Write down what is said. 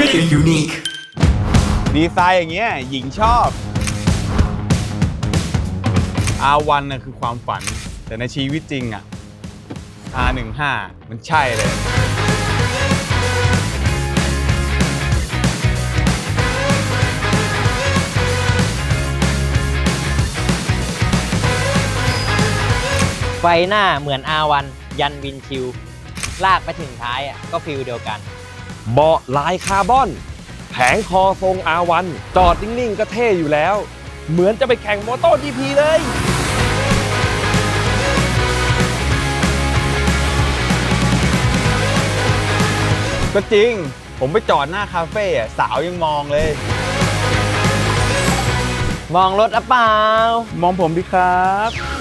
freaking unique. ดีไซน์อย่างเงี้ยหญิงชอบ R1 น่ะคือความฝัน แต่ในชีวิตจริงอะ R15 มันใช่เลย ไฟหน้าเหมือน R1 ยันวินชิลลากไปถึงท้ายอะก็ฟิลเดียวกัน เบาะลายคาร์บอน แผงคอทรง R1 จอดนิ่งๆ ก็เท่อยู่แล้ว เหมือนจะไปแข่งมอเตอร์ GP เลย ก็จริง ผมไปจอดหน้าคาเฟ่อะสาวยังมองเลย มองรถอะเปล่า มองผมดิครับ